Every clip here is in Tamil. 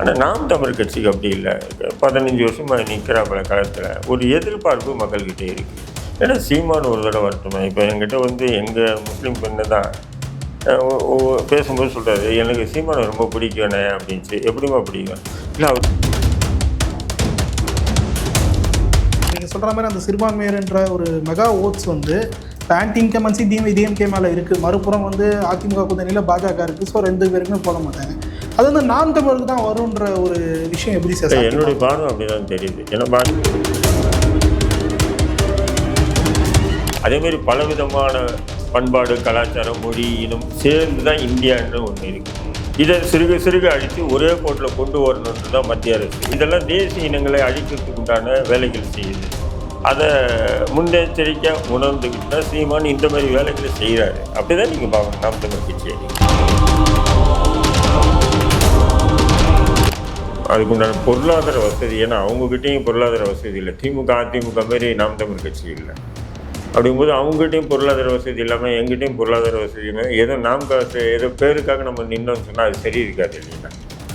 ஆனால் நாம் தமிழ் கட்சிக்கு அப்படி இல்லை. பதினஞ்சு வருஷமாக நிற்கிறாப்புல காலத்தில் ஒரு எதிர்பார்ப்பு மக்கள்கிட்ட இருக்குது ஏன்னா சீமான் ஒரு தடவை வரட்டுமே. இப்போ என்கிட்ட வந்து எங்கள் முஸ்லீம் பெண்ணு தான் பேசும்போது சொல்கிறாரு எனக்கு சீமானை ரொம்ப பிடிக்கணே அப்படின்ச்சு எப்படிம்மா பிடிக்கும்? இல்லை அவர் நீங்கள் சொல்கிற மாதிரி அந்த சிறுபான்மையர்ன்ற ஒரு மெகா ஓட்ஸ் வந்து இப்போ ஆன்டி இன்கமன்சி டிஎம் டிஎம்கே மேலே இருக்குது மறுபுறம் வந்து அதிமுக கூட்டணியில் பாஜக இருக்குது ஸோ ரெண்டு பேருக்குமே போட மாட்டாங்க. அது வந்து நான் தமிழருக்கு தான் வரும்ன்ற ஒரு விஷயம் எப்படி சார்? என்னுடைய பார்வை அப்படிதான் தெரியுது. ஏன்னா பா- அதே மாதிரி பலவிதமான பண்பாடு கலாச்சாரம் மொழி இனம் சேர்ந்து தான் இந்தியான்னு ஒன்று இருக்கு. இதை சிறுக சிறுக அழித்து ஒரே கோட்டில் கொண்டு வரணுன்றது தான் மத்திய அரசு. இதெல்லாம் தேசிய இனங்களை அழிக்கிறதுக்கு உண்டான வேலைகள் செய்யுது. அதை முன்னெச்சரிக்கையாக உணர்ந்துக்கிட்டு தான் சீமான் இந்த மாதிரி வேலைகளை செய்கிறாரு அப்படி தான் நீங்கள் பார்க்கணும். நாம் தமிழ் கட்சியை அதுக்கு உண்டான பொருளாதார வசதி ஏன்னா அவங்ககிட்டயும் பொருளாதார வசதி இல்லை. திமுக அதிமுக மாரி நாம் தமிழ் கட்சி இல்லை. அப்படிங்கும்போது அவங்ககிட்டயும் பொருளாதார வசதி இல்லாமல் எங்கிட்டையும் பொருளாதார வசதி இல்லாமல் ஏதோ நாம் காசு ஏதோ பேருக்காக நம்ம நின்னோம்னு சொன்னால் அது சரி இருக்காது இல்லைங்களா?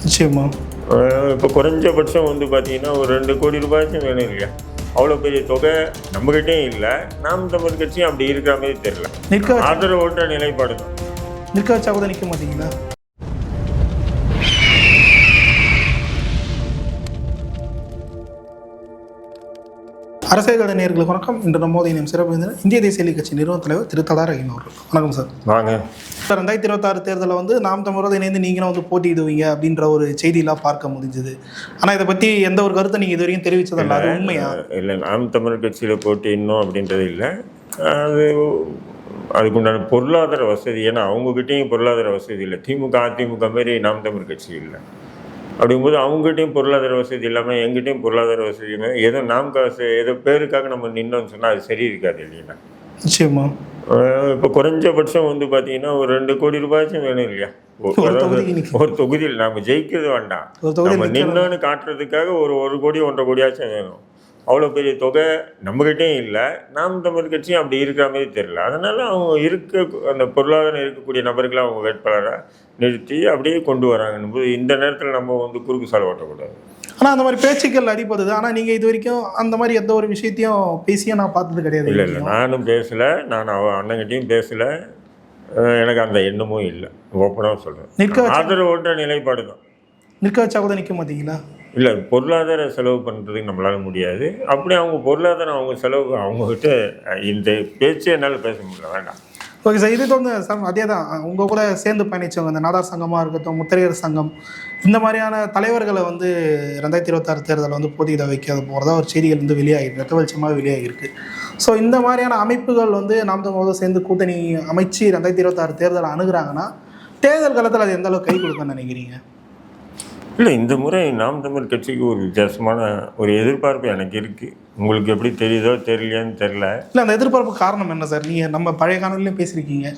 நிச்சயமா. இப்போ குறைஞ்சபட்சம் வந்து பார்த்தீங்கன்னா ஒரு ரெண்டு கோடி ரூபாய்ச்சும் வேணும் இல்லையா? அவ்வளோ பெரிய தொகை நம்மகிட்டயும் இல்லை. நாம் தமிழ் கட்சியும் அப்படி இருக்கிற மாதிரி தெரியல. வச்சா ஆதரவோட்ட நிலைப்பாடு தான். நிற்க வச்சா கூட நிற்க மாட்டீங்களா? அரசியல் நேர்களுக்கு வணக்கம். இன்று நம்மோது இனம் சிறப்பு இந்திய தேசிய கட்சி நிறுவன தலைவர் திரு தலா ரஹீம் அவர்கள் வணக்கம் சார். வாங்க. சார் ரெண்டாயிரத்தி இருபத்தாறு தேர்தலில் வந்து நாம் தமிழரோடு இணைந்து நீங்களும் வந்து போட்டியிடுவீங்க அப்படின்ற ஒரு செய்தியெல்லாம் பார்க்க முடிஞ்சுது. ஆனால் இதை பற்றி எந்த ஒரு கருத்தை நீங்கள் இது வரைக்கும் அது உண்மையா? இல்லை நாம் தமிழ் கட்சியில் போட்டு இன்னும் அப்படின்றது இல்லை. அது அதுக்குண்டான பொருளாதார வசதி ஏன்னா அவங்ககிட்டயும் பொருளாதார வசதி இல்லை. திமுக அதிமுக மாரி நாம் தமிழ் கட்சி இல்லை. அப்படிங்கும்போது அவங்ககிட்டயும் பொருளாதார வசதி இல்லாமல் எங்கிட்டையும் பொருளாதார வசதி இல்லாமல் ஏதோ நாம் காசு ஏதோ பேருக்காக நம்ம நின்னோம்னு சொன்னால் அது சரி இருக்காது இல்லைங்களா? நிச்சயமா. இப்போ குறைஞ்சபட்சம் வந்து பார்த்தீங்கன்னா ஒரு ரெண்டு கோடி ரூபாய்ச்சும் வேணும் இல்லையா? ஒரு தொகுதியில் நம்ம ஜெயிக்கிறது வேண்டாம். நம்ம. நின்னோன்னு காட்டுறதுக்காக ஒரு ஒரு கோடி ஒன்றரை கோடியாச்சும் வேணும். அவ்வளோ பெரிய தொகை நம்மகிட்டயும் இல்லை. நாம் தமிழ் கட்சியும் அப்படி இருக்கிற மாதிரி தெரியல. அதனால அவங்க இருக்க அந்த பொருளாதாரம் இருக்கக்கூடிய நபர்களை அவங்க வேட்பாளராக நிறுத்தி அப்படியே கொண்டு வராங்கன்னு போது இந்த நேரத்தில் நம்ம வந்து குறுக்கு சாலை ஓட்டக்கூடாது. ஆனால் அந்த மாதிரி பேச்சுக்கள் அடிப்படுது ஆனால் நீங்கள் இது வரைக்கும் அந்த மாதிரி எந்த ஒரு விஷயத்தையும் பேசியும் நான் பார்த்தது கிடையாது. இல்லை இல்லை. நானும் பேசலை. நான் அவ அண்ணங்கிட்டையும் பேசலை. எனக்கு அந்த எண்ணமும் இல்லை. ஓப்பனாக சொல்கிறேன் நிற்க வச்சா? ஆதரவோட்ட நிலைப்பாடு தான். நிற்க வச்சா கூட நிற்க மாட்டீங்களா? இல்லை பொருளாதார செலவு பண்ணுறதுக்கு நம்மளால முடியாது. அப்படி அவங்க பொருளாதாரம் அவங்க செலவு அவங்கக்கிட்ட இந்த பேச்சு என்னால் பேச முடியல வேண்டாம். ஓகே சார் இது வந்து சார் அதே தான். உங்கள் கூட சேர்ந்து பயணிச்சவங்க இந்த நாடார் சங்கமாக இருக்கட்டும் முத்திரையர் சங்கம் இந்த மாதிரியான தலைவர்களை வந்து ரெண்டாயிரத்தி இருபத்தாறு தேர்தலில் வந்து போட்டியிட வைக்காத போகிறதா ஒரு செய்திகள் வந்து வெளியாகிருக்கு ரத்தவெளிச்சமாக வெளியாகிருக்கு. ஸோ இந்த மாதிரியான அமைப்புகள் வந்து நாம் தமிழோடு சேர்ந்து கூட்டணி அமைச்சு ரெண்டாயிரத்தி இருபத்தாறு தேர்தலை அணுகிறாங்கன்னா தேர்தல் காலத்தில் அது எந்த அளவுக்கு கை கொடுக்குன்னு நினைக்கிறீங்க? இல்லை இந்த முறை நாம் தமிழ் கட்சிக்கு ஒரு வித்தியாசமான ஒரு எதிர்பார்ப்பு எனக்கு இருக்குது உங்களுக்கு எப்படி தெரியுதோ தெரியலையான்னு தெரில இல்லை அந்த எதிர்பார்ப்பு காரணம் என்ன சார்? நீங்கள் நம்ம பழைய காணொலியிலையும் பேசியிருக்கீங்க.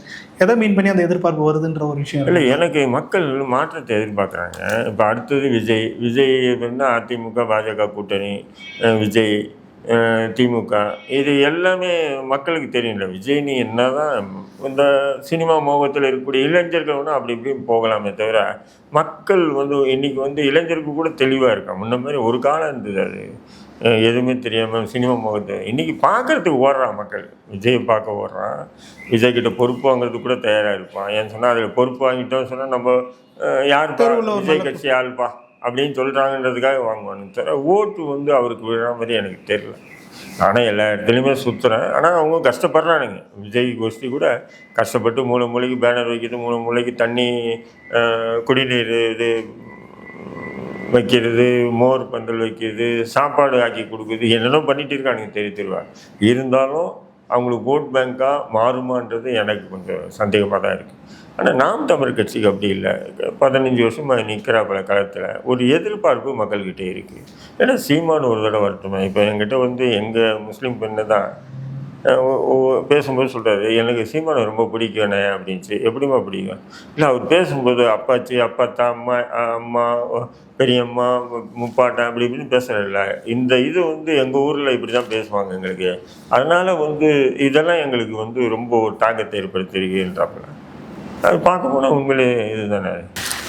எதை மீன் பண்ணி அந்த எதிர்பார்ப்பு வருதுன்ற ஒரு விஷயம் இல்லை. எனக்கு மக்கள் மாற்றத்தை எதிர்பார்க்குறாங்க. இப்போ அடுத்தது விஜய். விஜய் வந்து அதிமுக பாஜக கூட்டணி விஜய். திமுக. இது எல்லாமே மக்களுக்கு தெரியல விஜய் நீ என்னதான் இந்த சினிமா மோகத்தில் இருக்கக்கூடிய இளைஞர்கள் வந்து அப்படி இப்படி போகலாமே தவிர மக்கள் வந்து இன்னைக்கு வந்து இளைஞருக்கு கூட தெளிவாக இருக்கா? முன்ன மாதிரி ஒரு காலம் இருந்தது அது. எதுவுமே தெரியாமல் சினிமா முகத்தை இன்னைக்கு பார்க்கறதுக்கு ஓடுறான் மக்கள். விஜயை பார்க்க ஓடுறான் விஜய் கிட்ட பொறுப்பு வாங்குறதுக்கு கூட தயாராக இருப்பான். ஏன்னு சொன்னால் அதில் பொறுப்பு வாங்கிட்டோம் சொன்னால் நம்ம ஒரு விஜய் கட்சி ஆள்பா அப்படின்னு சொல்கிறாங்கன்றதுக்காக வாங்குவானு தவிர ஓட்டு வந்து அவருக்கு விழா மாதிரி எனக்கு தெரியல. நானும் எல்லா இடத்துலையுமே சுற்றுறேன் ஆனால் அவங்க கஷ்டப்படுறானுங்க. விஜய் கோஷ்டி கூட கஷ்டப்பட்டு மூளை மூளைக்கு பேனர் வைக்கிறது மூளை மூளைக்கு தண்ணி குடிநீர் இது வைக்கிறது மோர் பந்தல் வைக்கிறது சாப்பாடு ஆக்கி கொடுக்குறது என்னென்ன பண்ணிட்டு இருக்கானுங்க தெரிய தெரிவாங்க இருந்தாலும் அவங்களுக்கு ஓட் பேங்க்காக மாறுமான்றது எனக்கு கொஞ்சம் சந்தேகமாக தான் இருக்குது ஆனால் நாம் தமிழ் கட்சிக்கு அப்படி இல்லை. பதினஞ்சு வருஷமாக நிற்கிறாப்புல காலத்தில் ஒரு எதிர்பார்ப்பு மக்கள்கிட்ட இருக்குது ஏன்னா சீமானு ஒரு தடவை வரட்டுமே. இப்போ என்கிட்ட வந்து எங்கள் முஸ்லீம் பெண்ணு தான் பேசும்போது சொல்கிறாரு எனக்கு சீமானை ரொம்ப பிடிக்கணே அப்படின்ச்சு எப்படிம்மா பிடிக்கும்? இல்லை அவர் பேசும்போது அப்பாச்சி அப்பாத்தா அம்மா அம்மா பெரியம்மா முப்பாட்டா அப்படி இப்படின்னு பேசுகிறதில்ல இந்த இது வந்து எங்கள் ஊரில் இப்படி தான் பேசுவாங்க எங்களுக்கு. அதனால் வந்து இதெல்லாம் எங்களுக்கு வந்து ரொம்ப ஒரு தாக்கத்தை ஏற்படுத்தியிருக்குன்றாப்புல அது பார்க்க போனால் உண்மையிலே இதுதானே.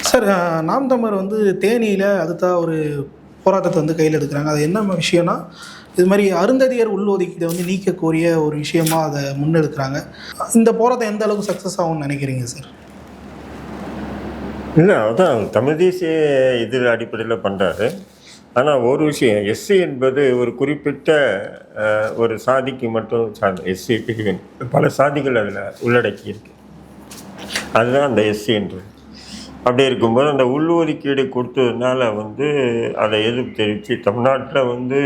சார் நாம் தமிழர் வந்து தேனியில் அடுத்த ஒரு போராட்டத்தை வந்து கையில் எடுக்கிறாங்க. அது என்ன விஷயம்னா இது மாதிரி அருந்ததியர் உள்ஒதுக்கீடை வந்து நீக்கக்கூடிய ஒரு விஷயமா அதை முன்னெடுக்கிறாங்க. இந்த போராட்டம் எந்த அளவுக்கு சக்ஸஸ் ஆகும்னு நினைக்கிறீங்க சார்? இல்லை அதான் தமிழ் தேசிய இது அடிப்படையில் பண்ணுறாரு ஆனால் ஒரு விஷயம் எஸ்சி என்பது ஒரு குறிப்பிட்ட ஒரு சாதிக்கு மட்டும் சார்ந்த எஸ்சி பிரிவின் பல சாதிகள் அதில் உள்ளடக்கி இருக்கு அதுதான் அந்த எஸ்சி என்று. அப்படி இருக்கும்போது அந்த உள்ஒதுக்கீடு கொடுத்ததுனால வந்து அதை எதிர்ப்பு தெரிவித்து தமிழ்நாட்டில் வந்து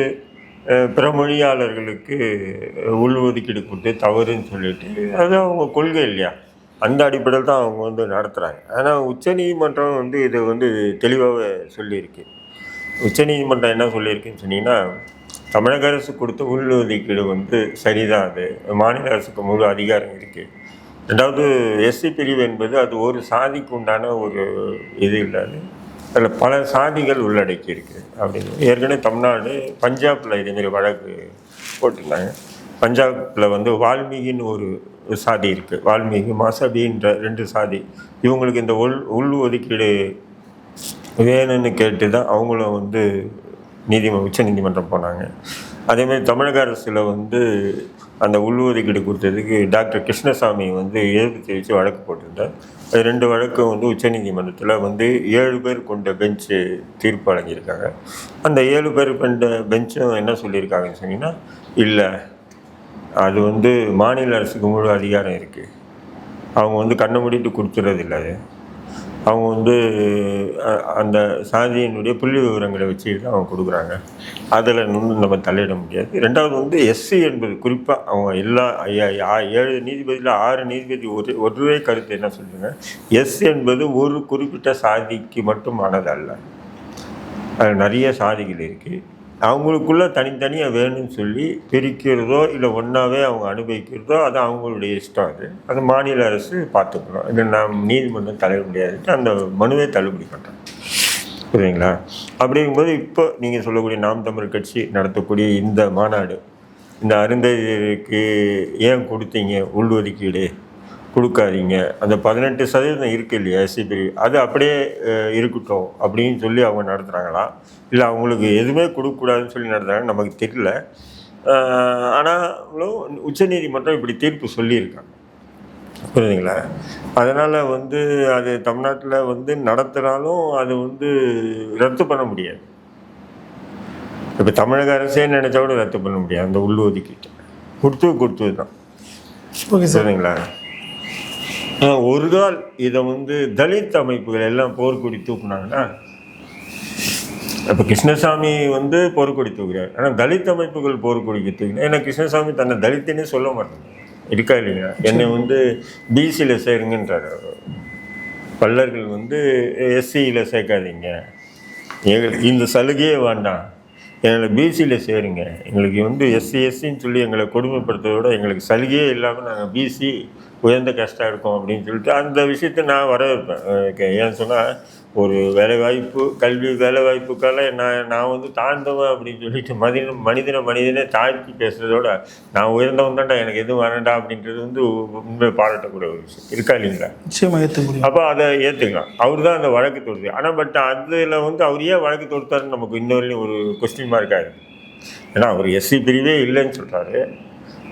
பிற மொழியாளர்களுக்கு உள்ஒதுக்கீடு கொடுத்து தவறுன்னு சொல்லிட்டு அது அவங்க கொள்கை இல்லையா? அந்த அடிப்படையில் தான் அவங்க வந்து நடத்துகிறாங்க ஆனால் உச்சநீதிமன்றம் வந்து இதை வந்து தெளிவாக சொல்லியிருக்கு. உச்சநீதிமன்றம் என்ன சொல்லியிருக்குன்னு சொன்னீங்கன்னா தமிழக அரசு கொடுத்த உள்ஒதுக்கீடு வந்து சரிதான். அது மாநில அரசுக்கு முழு அதிகாரம் இருக்குது ரெண்டாவது எஸ்சி பிரிவு என்பது அது ஒரு சாதிக்கு உண்டான ஒரு இது இல்லாது அதில் பல சாதிகள் உள்ளடக்கி இருக்கு அப்படின்னு ஏற்கனவே தமிழ்நாடு பஞ்சாபில் இதேமாரி வழக்கு போட்டிருந்தாங்க. பஞ்சாபில் வந்து வால்மீகின்னு ஒரு சாதி இருக்குது வால்மீகி மசபின்ற ரெண்டு சாதி. இவங்களுக்கு இந்த உள் உள் ஒதுக்கீடு வேணும்னு கேட்டு தான் அவங்களும் வந்து நீதிம உச்ச நீதிமன்றம் போனாங்க. அதேமாதிரி தமிழக அரசில் வந்து அந்த உள்ஒதுக்கீடு கொடுத்ததுக்கு டாக்டர் கிருஷ்ணசாமி வந்து எதிர்ப்பு தெரிவித்து வழக்கு போட்டிருந்தார். அது ரெண்டு வழக்கும் வந்து உச்சநீதிமன்றத்தில் வந்து ஏழு பேர் கொண்ட பெஞ்சு தீர்ப்பு வழங்கியிருக்காங்க. அந்த ஏழு பேர் கொண்ட பெஞ்சும் என்ன சொல்லியிருக்காங்கன்னு சொன்னீங்கன்னா இல்லை அது வந்து மாநில அரசுக்கு முழு அதிகாரம் இருக்குது அவங்க வந்து கண்ணை மூடிட்டு கொடுத்துறது இல்லை அவங்க வந்து அந்த சாதியினுடைய புள்ளி விவரங்களை வச்சுட்டு தான் அவங்க கொடுக்குறாங்க. அதில் வந்து நம்ம தலையிட முடியாது. ரெண்டாவது வந்து எஸ்சி என்பது குறிப்பாக அவங்க எல்லா ஐயா- ஏழு நீதிபதியில் ஆறு நீதிபதி ஒரு ஒருவே கருத்து என்ன சொல்லுங்க எஸ் என்பது ஒரு குறிப்பிட்ட சாதிக்கு மட்டுமானது அல்ல அது நிறைய சாதிகள் இருக்குது அவங்களுக்குள்ள தனித்தனியாக வேணும்னு சொல்லி பிரிக்கிறதோ இல்லை ஒன்றாவே அவங்க அனுபவிக்கிறதோ அது அவங்களுடைய இஷ்டம் அது. அது மாநில அரசு பார்த்துக்கணும். இது நாம் நீதிமன்றம் தலையிட முடியாது. அந்த மனுவை தள்ளுபடி பண்ணுறோம் புரியுதுங்களா? அப்படிங்கும்போது இப்போ நீங்கள் சொல்லக்கூடிய நாம் தமிழ் கட்சி நடத்தக்கூடிய இந்த மாநாடு இந்த அருந்ததிக்கு ஏன் கொடுத்தீங்க? உள்ஒதுக்கீடு. கொடுக்காதீங்க. அந்த பதினெட்டு சதவீதம் இருக்கு இல்லையா எஸ்சிபி அது அப்படியே இருக்கட்டும் அப்படின்னு சொல்லி அவங்க நடத்துகிறாங்களா இல்லை அவங்களுக்கு எதுவுமே கொடுக்கக்கூடாதுன்னு சொல்லி நடத்துகிறாங்க நமக்கு தெரியல. ஆனாலும் உச்சநீதிமன்றம் இப்படி தீர்ப்பு சொல்லியிருக்காங்க. புரியுதுங்களா? அதனால் வந்து அது தமிழ்நாட்டில் வந்து நடத்தினாலும் அது வந்து ரத்து பண்ண முடியாது. இப்போ தமிழக அரசே நினைச்சா கூட ரத்து பண்ண முடியாது அந்த உள்ஒதுக்கீட்டு கொடுத்து கொடுத்தது தான் ஓகே சார். சரிங்களா ஒரு நாள் இதை வந்து தலித் அமைப்புகள் எல்லாம் போர்க்கொடி தூக்குனாங்கன்னா இப்போ கிருஷ்ணசாமி வந்து போர்க்கொடி தூக்குறாரு. ஆனால் தலித் அமைப்புகள் போர்க்கொடிக்கு தூக்கினா ஏன்னா கிருஷ்ணசாமி தன்னை தலித்துன்னே சொல்ல மாட்டாங்க இருக்கா இல்லையா? என்னை வந்து பிசியில் சேருங்கன்றாரு பல்லர்கள் வந்து எஸ்சியில் சேர்க்காதீங்க. எங்களுக்கு இந்த சலுகையே வேண்டாம். எங்களை பிசியில் சேருங்க. எங்களுக்கு வந்து எஸ்சி எஸ்சின்னு சொல்லி எங்களை கொடுமைப்படுத்துறத விட எங்களுக்கு சலுகையே இல்லாமல் நாங்கள் பிசி உயர்ந்த கஷ்டம் இருக்கோம் அப்படின்னு சொல்லிட்டு அந்த விஷயத்தை நான் வரவேற்பேன். ஏன்னு சொன்னால் ஒரு வேலைவாய்ப்பு கல்வி வேலைவாய்ப்புக்கெல்லாம் நான் நான் வந்து தாழ்ந்தவன் அப்படின்னு சொல்லிட்டு மனிதன மனிதனை மனிதனே தாழ்த்தி பேசுறதோட நான் உயர்ந்தவன் தான்டா எனக்கு எதுவும் வேணாண்டா அப்படின்றது வந்து உண்மை பாராட்டக்கூடிய ஒரு விஷயம். இருக்கா இல்லைங்களா? நிச்சயமா ஏற்றுக்க முடியும். அப்போ அதை ஏற்றுக்கலாம் அவர் தான் அந்த வழக்கு தொடுத்து ஆனால் பட் அதில் வந்து அவர் ஏன் வழக்கு தொடுத்தாருன்னு நமக்கு இன்னொரு ஒரு கொஸ்டின் மார்க்காக இருக்கு ஏன்னா அவர் எஸ்சி பிரிவே இல்லைன்னு சொல்கிறாரு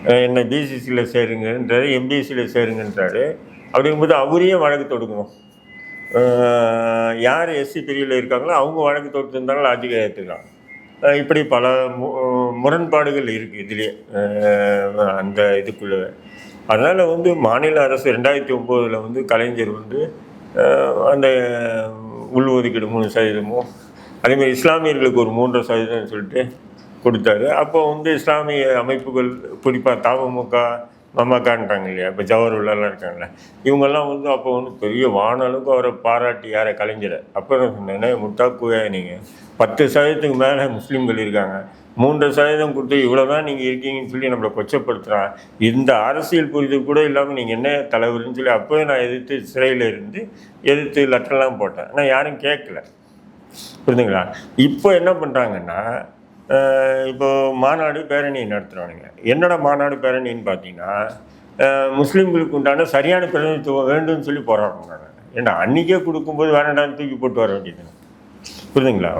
என்ன பிசிசியில் சேருங்கன்றாரு எம்பிசியில் சேருங்கன்றாரு. அப்படிங்கும்போது அவரையே வழக்கு தொடுக்கணும். யார் எஸ்சி பிரிவில் இருக்காங்களோ அவங்க வழக்கு தொடுத்திருந்தாலும் லாஜிக்காக ஏற்றுக்கலாம் இப்படி பல மு- முரண்பாடுகள் இருக்குது இதுலேயே அந்த இதுக்குள்ளே. அதனால் வந்து மாநில அரசு ரெண்டாயிரத்தி ஒம்போதில் வந்து கலைஞர் வந்து அந்த உள்ஒதுக்கீடு மூணு சதவீதமும் அதேமாதிரி இஸ்லாமியர்களுக்கு ஒரு மூன்று சதவீதம்னு சொல்லிட்டு கொடுத்தாரு. அப்போ வந்து இஸ்லாமிய அமைப்புகள் குறிப்பாக தமுக மமகான்றாங்க இல்லையா? இப்போ ஜவஹர்லாலாம் இருக்காங்கல்ல. இவங்கெல்லாம் வந்து அப்போ வந்து பெரிய வானளவுக்கு அவரை பாராட்டி யாரை? கலைஞரை. அப்புறம் சொன்னேன்னா முட்டா கூயா நீங்கள் பத்து சதவீதத்துக்கு மேலே முஸ்லீம்கள் இருக்காங்க. மூன்று சதவீதம் கொடுத்து இவ்வளோ தான் நீங்கள் இருக்கீங்கன்னு சொல்லி நம்மளை கொச்சப்படுத்துகிறான் இந்த அரசியல் புரிதல் கூட இல்லாமல் நீங்கள் என்ன தலைவர்னு சொல்லி அப்போவே நான் எதிர்த்து சிறையில் இருந்து எதிர்த்து லெட்டர்லாம் போட்டேன். ஆனால் யாரும் கேட்கல. புரிந்துங்களா இப்போ என்ன பண்ணுறாங்கன்னா இப்போ மாநாடு பேரணி நடத்துகிறானுங்க என்னடா மாநாடு பேரணின்னு பார்த்தீங்கன்னா முஸ்லீம்களுக்கு உண்டான சரியான பிரதிநிதித்துவம் வேண்டும்னு சொல்லி போராடுறாங்க ஏன்னா அன்றைக்கே கொடுக்கும்போது வேணாண்டான்னு தூக்கி போட்டு வர வேண்டியது புரியுதுங்களா?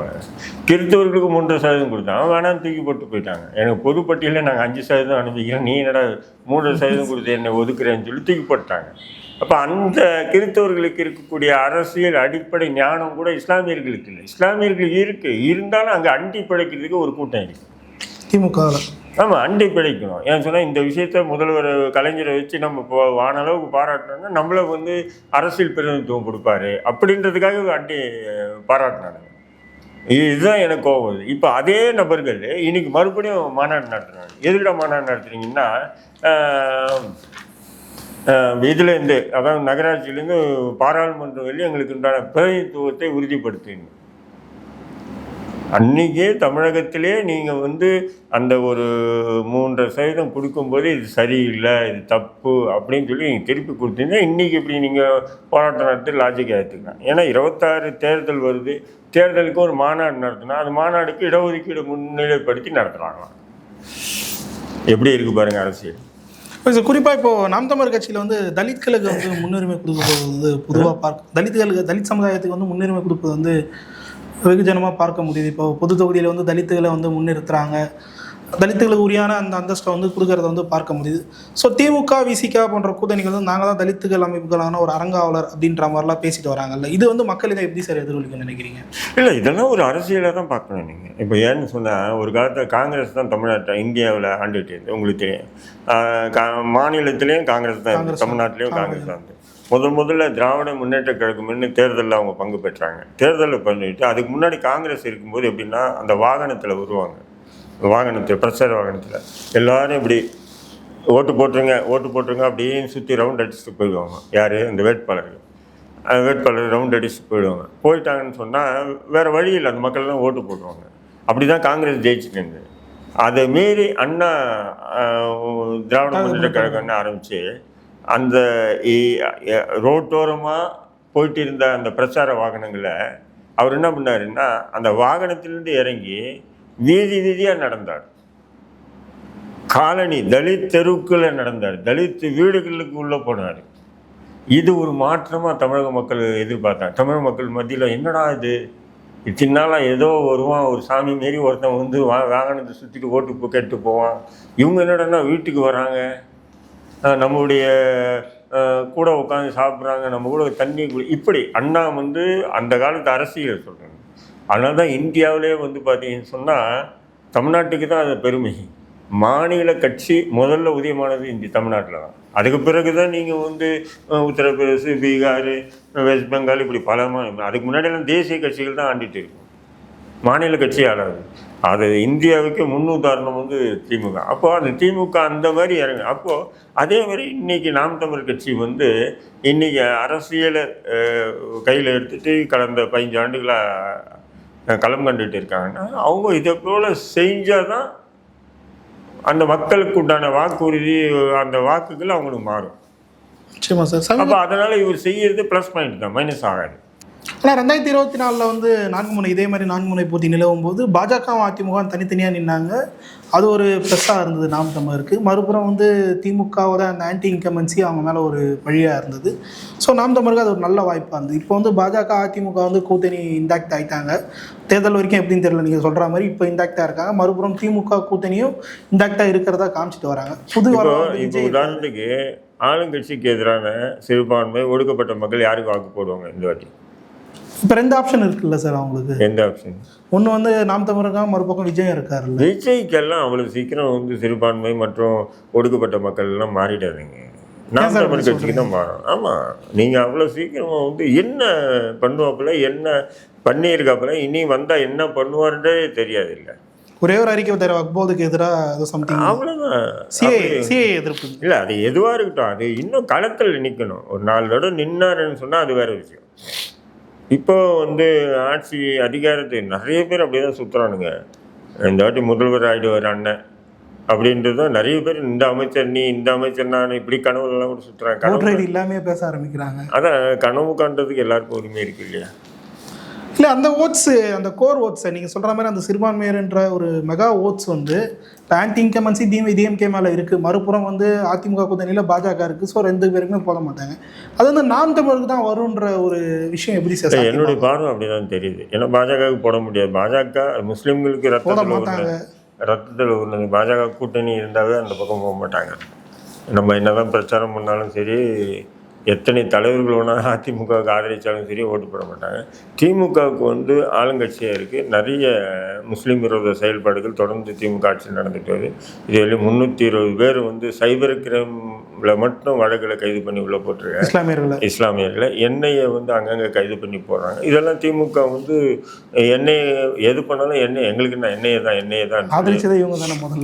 கிறிஸ்தவர்களுக்கு மூன்றரை சதவீதம் கொடுத்தான். வேணாம் தூக்கி போட்டு போயிட்டாங்க. எனக்கு பொதுப்பட்டியலில் நாங்கள் அஞ்சு சதவீதம் அனுப்பிக்கிறோம் நீ என்னடா மூன்றரை சதவீதம் கொடுத்து என்னை ஒதுக்குறேன்னு சொல்லி தூக்கி போட்டாங்க அப்போ அந்த கிறிஸ்தவர்களுக்கு இருக்கக்கூடிய அரசியல் அடிப்படை ஞானம் கூட இஸ்லாமியர்களுக்கு இல்லை. இஸ்லாமியர்களுக்கு இருக்கு. இருந்தாலும் அங்கே அண்டி பிழைக்கிறதுக்கு ஒரு கூட்டம் இருக்கு. திமுகவில் ஆமாம் அண்டை பிழைக்கணும். ஏன் சொன்னால் இந்த விஷயத்த முதல்வர் கலைஞரை வச்சு நம்ம இப்போ வானளவுக்கு பாராட்டினோம்னா நம்மள வந்து அரசியல் பிரதிநிதித்துவம் கொடுப்பாரு. அப்படின்றதுக்காக அண்டை பாராட்டினாங்க. இதுதான் எனக்கு கோவம் வருது. இப்போ அதே நபர்கள் இன்னைக்கு மறுபடியும் மாநாடு நடத்துறாங்க. எதுக்கிட்ட மாநாடு நடத்துறீங்கன்னா இதுலேருந்து அதாவது நகராட்சியிலேருந்து பாராளுமன்றம் வெளியே எங்களுக்கு உண்டான பிரதிநிதித்துவத்தை உறுதிப்படுத்துங்க அன்றைக்கே தமிழகத்திலே நீங்கள் வந்து அந்த ஒரு மூன்றரை சதவீதம் கொடுக்கும்போது இது சரியில்லை இது தப்பு அப்படின்னு சொல்லி நீங்கள் திருப்பி கொடுத்தீங்கன்னா இன்றைக்கி இப்படி நீங்கள் போராட்டம் நடத்தி லாஜிக்காக எடுத்துக்கலாம் ஏன்னா இருபத்தாறு தேர்தல் வருது தேர்தலுக்கு ஒரு மாநாடு நடத்தினா அது மாநாடுக்கு இடஒதுக்கீடு முன்னிலைப்படுத்தி நடத்துகிறாங்களாம் எப்படி இருக்குது பாருங்கள் அரசியல். இப்போ குறிப்பாக இப்போ நாம் தமிழர் கட்சியில் வந்து தலித்களுக்கு வந்து முன்னுரிமை கொடுப்பது வந்து பொதுவாக பார்க்க தலித்துகளுக்கு தலித் சமுதாயத்துக்கு வந்து முன்னுரிமை கொடுப்பது வந்து வெகுஜனமாக பார்க்க முடியுது. இப்போ பொது தொகுதியில் வந்து தலித்துகளை வந்து முன்னிறுத்துறாங்க. தலித்துகளுக்கு உரியான அந்த அந்தஸ்தை வந்து கொடுக்கறத வந்து பார்க்க முடியுது. ஸோ திமுக விசிகா போன்ற கூட்டணிகள் வந்து நாங்கள் தான் தலித்துகள் அமைப்புகளான ஒரு அரங்காவலர் அப்படின்ற மாதிரிலாம் பேசிட்டு வராங்கல்ல. இது வந்து மக்கள் இதை எப்படி சார் எதிரொலிக்கும்னு நினைக்கிறீங்க? இல்லை இதெல்லாம் ஒரு அரசியலை தான் பார்க்கணும் நீங்கள் இப்போ ஏன்னு சொன்னால் ஒரு காலத்தில் காங்கிரஸ் தான் தமிழ்நாட்டை இந்தியாவில் ஆண்டுகிட்டு இருக்கு உங்களுக்கு தெரியும். மாநிலத்திலையும் காங்கிரஸ் தான். தமிழ்நாட்டிலையும் காங்கிரஸ் தான். முதல் முதல்ல திராவிட முன்னேற்ற கழகம்னு தேர்தலில் அவங்க பங்கு பெற்றாங்க. தேர்தலில் பண்ணிட்டு அதுக்கு முன்னாடி காங்கிரஸ் இருக்கும்போது எப்படின்னா அந்த வாகனத்தில் வருவாங்க. வாகனத்தில் பிரச்சார வாகனத்தில். எல்லாரும் இப்படி ஓட்டு போட்டுருங்க ஓட்டு போட்டுருங்க அப்படியே சுற்றி ரவுண்ட் அடிச்சுட்டு போயிடுவாங்க. யார்? அந்த வேட்பாளர்கள். அந்த வேட்பாளர் ரவுண்ட் அடிச்சுட்டு போயிடுவாங்க. போயிட்டாங்கன்னு சொன்னால் வேறு வழி இல்லை. அந்த மக்கள்லாம் ஓட்டு போடுவாங்க. அப்படி தான் காங்கிரஸ் ஜெயிச்சுட்டு அதை மீறி அண்ணா திராவிட முன்னேற்ற கழகம்னு ஆரம்பித்து அந்த ரோட்டோரமாக போயிட்டு இருந்த அந்த பிரச்சார வாகனங்களை அவர் என்ன பண்ணாருன்னா அந்த வாகனத்திலிருந்து இறங்கி வீதி வீதியாக நடந்தார். காலனி தலித் தெருவுக்குள்ள நடந்தார். தலித் வீடுகளுக்கு உள்ளே போனார். இது ஒரு மாற்றமாக தமிழக மக்கள் எதிர்பார்த்தாங்க. தமிழக மக்கள் மத்தியில் என்னடா இது? இத்தனை நாளாக ஏதோ வருவான் ஒரு சாமி மாரி ஒருத்தன் வந்து வா வாகனத்தை சுற்றிட்டு ஓட்டு கேட்டு போவான். இவங்க என்னடான்னா வீட்டுக்கு வராங்க. நம்மளுடைய கூட உட்காந்து சாப்பிட்றாங்க. நம்ம கூட தண்ணி இப்படி அண்ணா வந்து அந்த காலத்து அரசியல் சொல்கிறாங்க அதனால தான் இந்தியாவிலே வந்து பார்த்தீங்கன்னு சொன்னால் தமிழ்நாட்டுக்கு தான் அது பெருமை. மாநில கட்சி முதல்ல உதயமானது இந்தி தமிழ்நாட்டில் தான். அதுக்கு பிறகு தான் நீங்கள் வந்து அஹ், உத்தரப்பிரதேச பீகார் வெஸ்ட் பெங்கால் இப்படி பல அதுக்கு முன்னாடியெல்லாம் தேசிய கட்சிகள் தான் ஆண்டிட்டு இருக்கும். மாநில கட்சி ஆளாது. அது இந்தியாவுக்கு முன்னுதாரணம் வந்து திமுக. அப்போது அந்த திமுக அந்த மாதிரி இறங்கு அப்போது அதே மாதிரி இன்னைக்கு நாம் தமிழ் கட்சி வந்து இன்றைக்கி அரசியலை கையில் எடுத்துகிட்டு கடந்த பதினஞ்சு ஆண்டுகளாக களம் கண்டுட்டு இருக்காங்கன்னா அவங்க இதை போல் செஞ்சால் தான் அந்த மக்களுக்கு உண்டான வாக்குறுதி அந்த வாக்குகள் அவங்களுக்கு மாறும். நிச்சயமா சார். அப்போ அதனால் இவர் செய்யறது ப்ளஸ் பாயிண்ட் தான் மைனஸ் ஆகாது. ஆனால் ரெண்டாயிரத்தி இருபத்தி நாலில் வந்து நான்கு முனை இதே மாதிரி நான்கு முனை போட்டி நிலவும் போது பாஜகவும் அதிமுக தனித்தனியாக நின்னாங்க. அது ஒரு ப்ளஸ்ஸாக இருந்தது நாம் தமிழருக்கு. மறுபுறம் வந்து திமுகவோட அந்த ஆன்டி இன்கமன்சி அவங்க மேலே ஒரு வழியாக இருந்தது. ஸோ நாம் தமிழருக்கு அது ஒரு நல்ல வாய்ப்பாக இருந்தது. இப்போ வந்து பாஜக அதிமுக வந்து கூட்டணி இண்டாக்ட் ஆகிட்டாங்க தேர்தல் வரைக்கும் எப்படின்னு தெரியல நீங்கள் சொல்கிற மாதிரி இப்போ இண்டாக்டாக இருக்காங்க. மறுபுறம் திமுக கூட்டணியும் இண்டாக்டாக இருக்கிறதா காமிச்சிட்டு வராங்க. புது இப்போ உதாரணத்துக்கு ஆளுங்கட்சிக்கு எதிரான சிறுபான்மை ஒடுக்கப்பட்ட மக்கள் யாருக்கு வாக்கு போடுவாங்க இந்த வாட்டி? இப்போ ரெண்டு ஆப்ஷன் இருக்குல்ல சார் அவங்களுக்கு? எந்த ஆப்ஷன் ஒன்று வந்து நாம் தமிழருக்காக மறுபக்கம் விஜயம் இருக்காருல்ல. விஜய்க்கெல்லாம் அவ்வளவு சீக்கிரம் வந்து சிறுபான்மை மற்றும் ஒடுக்கப்பட்ட மக்கள் எல்லாம் மாறிடாதுங்க. நாம் தமிழ் கட்சிக்கு தான் மாறும். ஆமாம் நீங்கள் அவ்வளோ சீக்கிரம் வந்து என்ன பண்ணுவாப்புல என்ன பண்ணியிருக்காப்புல இனி வந்தால் என்ன பண்ணுவாருன்றே தெரியாது இல்லை ஒரே ஒரு அறிக்கை தர அக்போதுக்கு எதிராக ஏதோ சம்திங் அவ்வளோதான் சிஏ சிஏ எதிர்ப்பு. இல்லை அது எதுவாக இருக்கட்டும் அது இன்னும் களத்தில் நிற்கணும் ஒரு நாலு தடவை நின்னாருன்னு சொன்னால் அது வேற விஷயம். இப்போ வந்து ஆட்சி அதிகாரத்தை நிறைய பேர் அப்படியே தான் சுற்றுறானுங்க இந்த வாட்டி முதல்வர் ஆகிடுவார் அண்ணன் அப்படின்றது நிறைய பேர் இந்த அமைச்சர் நீ இந்த அமைச்சர் நான் இப்படி கனவுலாம் கூட சுற்றுறாங்க கனவு இல்லாமே பேச ஆரம்பிக்கிறாங்க. அதான் கனவு காண்றதுக்கு எல்லாருக்கும் உரிமை இருக்கு இல்லையா? இல்லை அந்த ஓட்ஸ் அந்த கோர் ஓட்ஸை நீங்கள் சொல்கிற மாதிரி அந்த சிறுபான்மையர்ன்ற ஒரு மெகா ஓட்ஸ் வந்து இப்போ ஆன்டி இன்கமன்சி டிஎம் டிஎம்கே மேலே இருக்குது மறுபுறம் வந்து அதிமுக கூட்டணியில் பாஜக இருக்குது ஸோ ரெண்டு பேருக்குமே போட மாட்டாங்க. அது வந்து நாம் தமிழருக்கு தான் வரும்ன்ற ஒரு விஷயம் எப்படி சார்? என்னுடைய பார்வை அப்படிதான் தெரியுது. ஏன்னா பாஜகவுக்கு போட முடியாது. பாஜக முஸ்லீம்களுக்கு போட மாட்டாங்க. ரத்தத்தில் ஊறினது பாஜக கூட்டணி இருந்தாவே அந்த பக்கம் போக மாட்டாங்க. நம்ம என்னதான் பிரச்சாரம் பண்ணாலும் சரி எத்தனை தலைவர்கள் வேணாலும் அதிமுகவுக்கு ஆதரித்தாலும் சரி ஓட்டு போட மாட்டாங்க. திமுகவுக்கு வந்து ஆளுங்கட்சியாக இருக்குது நிறைய முஸ்லீம் விரோத செயல்பாடுகள் தொடர்ந்து திமுக ஆட்சி நடந்துட்டு வருது. இதில் முந்நூற்றி இருபது பேர் வந்து சைபர் கிரைமில் மட்டும் வழக்குகளை கைது பண்ணி உள்ளே போட்டிருக்காங்க. இஸ்லாமியர்களை. இஸ்லாமியர்களை. எண்ணெயை வந்து அங்கங்கே கைது பண்ணி போடுறாங்க. இதெல்லாம் திமுக வந்து எண்ணெய் எது பண்ணாலும் எண்ணெய் எங்களுக்கு நான் எண்ணெயை தான் எண்ணெயை தான்.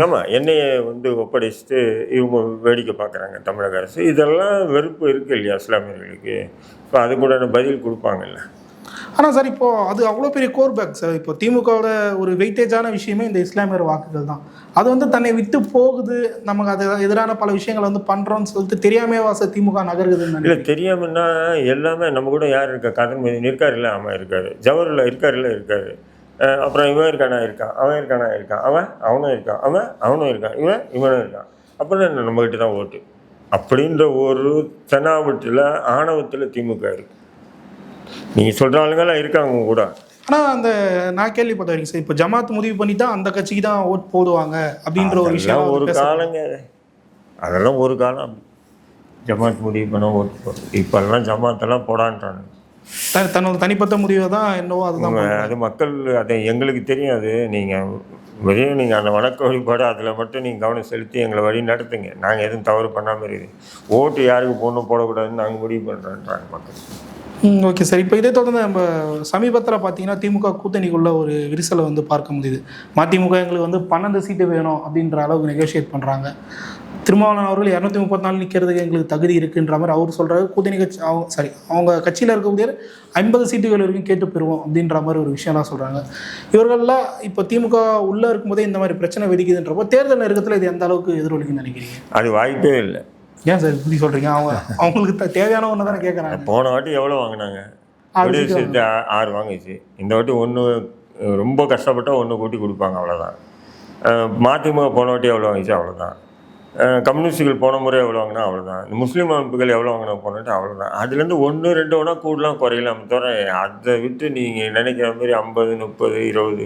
ஆமாம் எண்ணெயை வந்து ஒப்படைச்சிட்டு இவங்க வேடிக்கை பார்க்குறாங்க தமிழக அரசு. இதெல்லாம் வெறுப்பு இருக்கு இல்லையா இஸ்லாமியர்களுக்கு இப்போ அது கூட பதில் கொடுப்பாங்கல்ல. ஆனால் சார் இப்போ அது அவ்வளோ பெரிய கோர் பேக் சார் இப்போ திமுகவோட ஒரு வெயிட்டேஜான விஷயமே இந்த இஸ்லாமியர் வாக்குகள் தான். அது வந்து தன்னை விட்டு போகுது. நமக்கு அது எதிரான பல விஷயங்களை வந்து பண்ணுறோம்னு சொல்லிட்டு தெரியாமே வாச திமுக நகருதுன்னு இல்லை தெரியாமன்னா எல்லாமே நம்ம கூட யார் இருக்கா? கதன் இருக்காரு இல்லை ஆமாம் இருக்காரு. ஜவஹர்ல இருக்காரு இல்லை இருக்காரு. அப்புறம் இவன் இருக்கானா இருக்கான். அவன் இருக்கானா இருக்கான். அவன் அவனும் இருக்கான். அவன் அவனும் இருக்கான். இவன் இவனும் இருக்கான். அப்புறம் நம்மகிட்ட தான் ஓட்டு? அப்படின்ற ஒரு தெனாவட்டில் ஆணவத்தில் திமுக இருக்கு. நீங்கள் சொல்கிற ஆளுங்கெல்லாம் இருக்காங்க கூட. ஆனால் அந்த நான் கேள்விப்பட்ட வரைக்கும் சார் இப்போ ஜமாத் முடிவு பண்ணி தான் அந்த கட்சிக்கு தான் ஓட் போடுவாங்க அப்படின்ற ஒரு விஷயம் ஒரு காலங்க. அதெல்லாம் ஒரு காலம். ஜமாத் முடிவு பண்ண ஓட்டு போடுறது இப்போல்லாம் ஜமாத்தெல்லாம் போடான்றாங்க தன்னோட தனிப்பட்ட முடிவை தான் என்னவோ அதுதான் அது மக்கள் அது எங்களுக்கு தெரியும் அது. நீங்கள் வெறும் நீங்கள் அந்த வணக்க வழிபாடு அதில் மட்டும் நீங்கள் கவனம் செலுத்தி எங்களை வழி நடத்துங்க. நாங்கள் எதுவும் தவறு பண்ணாமல் இருக்குது. ஓட்டு யாருக்கு போடணும் போடக்கூடாதுன்னு நாங்கள் முடிவு பண்ணுறோன்றாங்க மக்கள். ம் ஓகே சார். இப்போ இதே தொடர்ந்து நம்ம சமீபத்தில் பார்த்தீங்கன்னா திமுக கூட்டணிக்குள்ள ஒரு விரிசலை வந்து பார்க்க முடியுது. மதிமுக எங்களுக்கு வந்து பன்னெண்டு சீட்டு வேணும் அப்படின்ற அளவுக்கு நெகோஷியேட் பண்ணுறாங்க திருமாவளவன் அவர்கள் இரநூத்தி முப்பத்தி நாலு நிற்கிறதுக்கு எங்களுக்கு தகுதி இருக்குன்ற மாதிரி அவர் சொல்கிறாரு கூட்டணி கட்சி அவங்க சாரி அவங்க கட்சியில் இருக்கக்கூடிய ஐம்பது சீட்டுகள் வரைக்கும் கேட்டு பெறுவோம் அப்படின்ற மாதிரி ஒரு விஷயம்லாம் சொல்கிறாங்க இவர்கள்லாம் இப்போ திமுக உள்ளே இருக்கும்போதே இந்த மாதிரி பிரச்சனை வெடிக்குதுன்றப்போ தேர்தல் நெருக்கத்தில் இது எந்த அளவுக்கு எதிரொலிக்குன்னு நினைக்கிறீங்க? அது வாய்ப்பே இல்லை. ஏன் சார் இப்படி சொல்கிறீங்க அவங்க அவங்களுக்கு தேவையான ஒன்று தானே கேட்குறாங்க போன வாட்டி எவ்வளோ வாங்கினாங்க? ஆறு வாங்கிச்சு. இந்த வாட்டி ஒன்று ரொம்ப கஷ்டப்பட்டால் ஒன்று கூட்டி கொடுப்பாங்க அவ்வளோதான் மதிமுக போன வாட்டி எவ்வளோ வாங்கிச்சு? அவ்வளோதான் கம்யூனிஸ்டுகள் போன முறை எவ்வளோ வாங்கினா அவ்வளோதான் இந்த முஸ்லீம் அமைப்புகள் எவ்வளோ வாங்கினா போனட்டு அவ்வளோதான் அதுலேருந்து ஒன்று ரெண்டு ஒன்றா கூடலாம் குறையலாம் தவிர அதை விட்டு நீங்கள் நினைக்கிற மாதிரி ஐம்பது முப்பது இருபது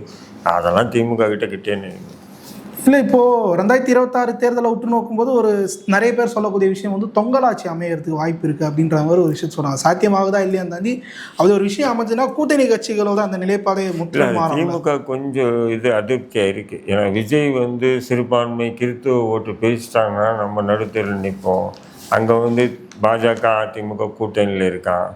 அதெல்லாம் திமுக கிட்ட கிட்டே கிட்டேன்னு இல்லை இப்போது ரெண்டாயிரத்தி இருபத்தாறு தேர்தலை உற்று நோக்கும்போது ஒரு நிறைய பேர் சொல்லக்கூடிய விஷயம் வந்து தொங்கலாட்சி அமையறதுக்கு வாய்ப்பு இருக்குது அப்படின்ற மாதிரி ஒரு விஷயம் சொல்கிறாங்க சாத்தியமாகுதா இல்லையான்னு தாண்டி அது ஒரு விஷயம் அமைஞ்சுன்னா கூட்டணி கட்சிகளோட அந்த நிலைப்பாடை இல்லை முற்றிலும் திமுக கொஞ்சம் இது அதிருப்தியாக இருக்குது ஏன்னா விஜய் வந்து சிறுபான்மை கிறித்துவ ஓட்டு பிரிச்சிட்டாங்கன்னா நம்ம நடுத்தரில் நிற்போம் அங்கே வந்து பாஜக அதிமுக கூட்டணியில் இருக்கான்.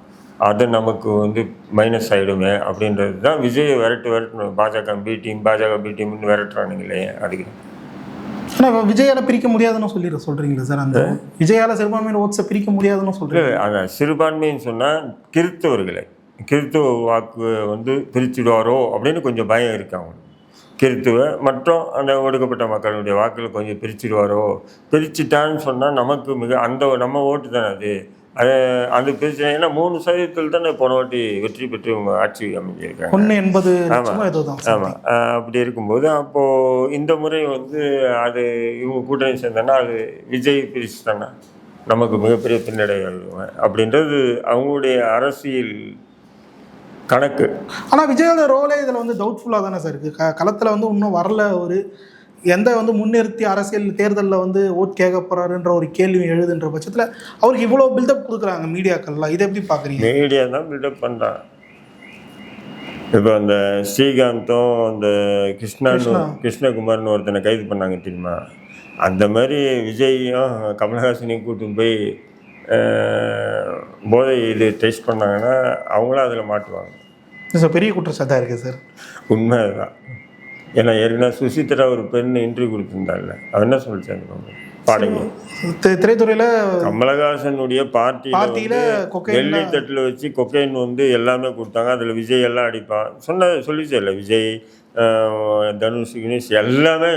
அது நமக்கு வந்து மைனஸ் ஆகிடுமே அப்படின்றது தான் விஜயை விரட்டு விரட்டணும் பாஜக பி டீம் பாஜக பி டீம்னு விரட்டுறானுங்களே அதுக்கு ஆனால் விஜயால பிரிக்க முடியாதுன்னு சொல்லி சொல்கிறீங்களா சார் அந்த விஜயால சிறுபான்மையின் ஓட்ஸை பிரிக்க முடியாதுன்னு சொல்கிறீங்க அந்த சிறுபான்மைன்னு சொன்னால் கிறித்தவர்களை கிறித்துவ வாக்கு வந்து பிரிச்சுடுவாரோ அப்படின்னு கொஞ்சம் பயம் இருக்கு அவங்களுக்கு. கிறித்துவ மற்றும் அந்த ஒடுக்கப்பட்ட மக்களுடைய வாக்குகள் கொஞ்சம் பிரிச்சுடுவாரோ? பிரிச்சுட்டான்னு சொன்னால் நமக்கு மிக அந்த நம்ம ஓட்டு தானே அது. அது அது பிரிச்சு ஏன்னா மூணு சதவீதத்தில் தானே போன வாட்டி வெற்றி பெற்று இவங்க ஆட்சி அமைஞ்சிருக்காங்க. ஒன்று தான் சார். ஆமாம் அப்படி இருக்கும்போது அப்போது இந்த முறை வந்து அது இவங்க கூட்டணி சேர்ந்தோன்னா அது விஜய் பிரிச்சுட்டாங்கன்னா நமக்கு மிகப்பெரிய பின்னடைவு அப்படின்றது அவங்களுடைய அரசியல் கணக்கு. ஆனால் விஜயோட ரோலே இதில் வந்து டவுட்ஃபுல்லாக தானே சார் இருக்குது க களத்தில் வந்து இன்னும் வரல ஒரு எந்த வந்து முன்னிறுத்தி அரசியல் தேர்தலில் வந்து ஓட் கேட்க போகிறாருன்ற ஒரு கேள்வி எழுதுன்ற பட்சத்தில் அவருக்கு இவ்வளோ பில்டப் கொடுக்குறாங்க மீடியாக்கள்லாம். இதை எப்படி பார்க்குறீங்க மீடியா தான் பில்டப் பண்ணுறான் இப்போ அந்த ஸ்ரீகாந்தும் அந்த கிருஷ்ணா கிருஷ்ணா. கிருஷ்ணகுமார்னு ஒருத்தனை கைது பண்ணாங்க தெரியுமா? அந்த மாதிரி விஜயும் கமலஹாசனையும் கூட்டின்னு போய் போதை இது டெஸ்ட் பண்ணாங்கன்னா அவங்களும் அதில் மாட்டுவாங்க. பெரிய குற்றச்சாட்டாக இருக்குது சார் உண்மை அதுதான் ஏன்னா ஏற்கனவே சுசித்ரா ஒரு பெண் இன்டர்வியூ கொடுத்துருந்தாள்ல. அவன் என்ன சொல்லிச்சு அந்த பொண்ணு? பாடகி. திரைத்துறையில் கமலஹாசனுடைய பார்ட்டியில பார்ட்டியில வெள்ளி தட்டில் வச்சு கொக்கைன் வந்து எல்லாமே கொடுத்தாங்க. அதில் விஜய் எல்லாம் அடிப்பான் சொன்ன சொல்லிச்சே இல்லை விஜய் தனுஷ் கினேஷ் எல்லாமே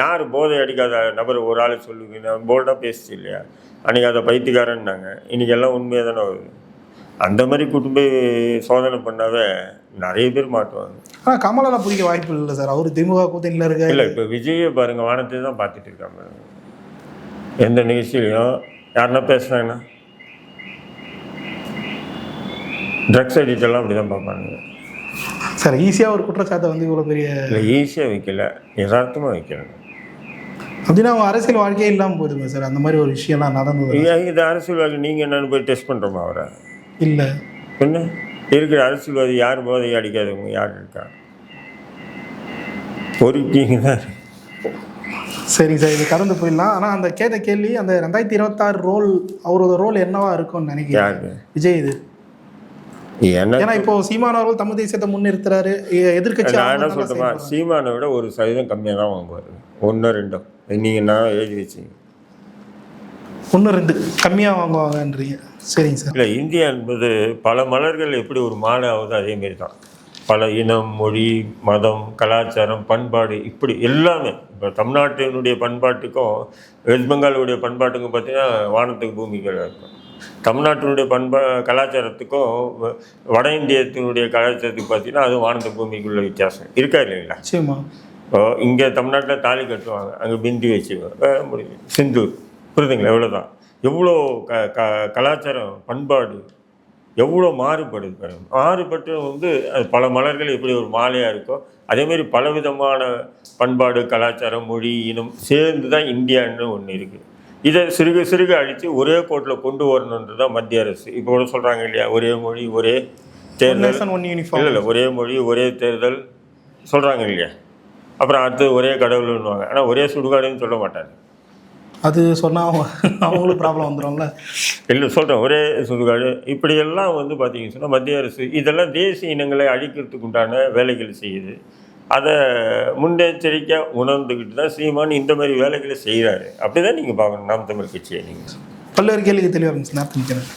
யார் போதை அடிக்காத நபர் ஒரு ஆள் சொல்லுங்க. போல்டாக பேசிச்சு இல்லையா? அன்றைக்கி அதை பைத்தியக்காரன்னாங்க. இன்றைக்கி எல்லாம் உண்மையாக தானே வருது. அந்த மாதிரி கூட்டு போய் சோதனை பண்ணாவே நிறைய பேர் மாட்டுவாங்க. ஆனால் கமலால் பிடிக்க வாய்ப்பு இல்லை சார். அவர் திமுக கூட்டணியில் இருக்க இல்லை இப்போ விஜயை பாருங்க வானத்தை தான் பார்த்துட்டு இருக்காங்க எந்த நிகழ்ச்சியிலையும் யாருன்னா பேசுனாங்கன்னா ட்ரக்ஸ் அடிக்டெல்லாம் அப்படி தான் பார்ப்பாங்க சார் ஈஸியாக ஒரு குற்றச்சாட்டை வந்து இவ்வளோ பெரிய இல்லை ஈஸியாக வைக்கல யதார்த்தமாக வைக்கணும் அப்படின்னா அவங்க அரசியல் வாழ்க்கையே இல்லாமல் போயிடுங்க சார்? அந்த மாதிரி ஒரு விஷயம்லாம் நடந்தது இது அரசியல்வாதி நீங்கள் என்னன்னு போய் டெஸ்ட் பண்ணுறோமா அவரை? இல்லை. என்ன? இருக்கிற அரசியல்வாதி யார் போதையை அடிக்காதவங்க யார் இருக்கா? பொறுக்கீங்க தான். சரிங்க சார் இது கடந்து போயிடலாம். ஆனால் அந்த கேட்ட கேள்வி அந்த ரெண்டாயிரத்தி இருபத்தாறு ரோல் அவரோட ரோல் என்னவா இருக்கும்னு நினைக்கிறேன் விஜய் இது. என்ன ஏன்னா இப்போ சீமான் அவர்கள் தமிழ் தேசியத்தை முன்னிறுத்துறாரு. எ- எதிர்க்கட்சி நான் என்ன செயல்படுறாங்க. சீமானை விட ஒரு சதவீதம் கம்மியாக தான் வாங்குவார். ஒன்றோ ரெண்டோ நீங்கள் நான் எழுதி வச்சிங்க? ஒன்று ரெண்டு கம்மியாக வாங்குவாங்கன்றீங்க. சரிங்க சார். இல்லை இந்தியா என்பது பல மலர்கள் எப்படி ஒரு மாலை ஆகுதோ அதே மாதிரி தான். பல இனம் மொழி மதம் கலாச்சாரம் பண்பாடு இப்படி எல்லாமே. இப்போ தமிழ்நாட்டினுடைய பண்பாட்டுக்கும் வெஸ்ட் பெங்காலுடைய பண்பாட்டுக்கும் பார்த்தீங்கன்னா வானத்துக்கு பூமிக்கு இருக்கும். தமிழ்நாட்டினுடைய பண்பா கலாச்சாரத்துக்கும் வட இந்தியத்தினுடைய கலாச்சாரத்துக்கு பார்த்தீங்கன்னா அது வானத்துக்கு பூமிக்குள்ள வித்தியாசம். இருக்கா இல்லைங்களா? நிச்சயமா. இப்போ இங்கே தமிழ்நாட்டில் தாலி கட்டுவாங்க. அங்கே பிந்தி வச்சுக்குவாங்க. முடியும் சிந்தூர். புரியுதுங்களா? எவ்வளோதான் எவ்வளோ க க கலாச்சாரம் பண்பாடு எவ்வளோ மாறுபடுது பாருங்க. மாறுபட்டு வந்து அது பல மலர்கள் எப்படி ஒரு மாலையாக இருக்கோ அதேமாரி பலவிதமான பண்பாடு கலாச்சாரம் மொழி இனம் சேர்ந்து தான் இந்தியான்னு ஒன்று இருக்குது இதை சிறுக சிறுக அழித்து ஒரே கோட்டில் கொண்டு வரணுன்றது தான் மத்திய அரசு. இப்போ கூட சொல்கிறாங்க இல்லையா ஒரே மொழி ஒரே தேர்தல். இல்லை இல்லை ஒரே மொழி ஒரே தேர்தல் சொல்கிறாங்க இல்லையா? அப்புறம் அடுத்து ஒரே கடவுள்னுவாங்க ஆனால் ஒரே சுடுகாடுன்னு சொல்ல மாட்டாங்க. அது சொன்னால் அவங்க அவங்களுக்கு ப்ராப்ளம் வந்துடும்ல இல்லை சொல்கிறேன் ஒரே சுடுகாடு. இப்படியெல்லாம் வந்து பார்த்தீங்கன்னு சொன்னால் மத்திய அரசு இதெல்லாம் தேசிய இனங்களை அழிக்கிறதுக்கு உண்டான வேலைகள் செய்யுது. அதை முன்னெச்சரிக்கையாக உணர்ந்துக்கிட்டு தான் சீமான் இந்த மாதிரி வேலைகளை செய்கிறாரு அப்படி தான் நீங்கள் பார்க்கணும் நாம் தமிழ் கட்சியை நீங்கள் பல்வேறு கேள்விக்கு தெளிவாக இருந்துச்சு. நிற்கிறேன்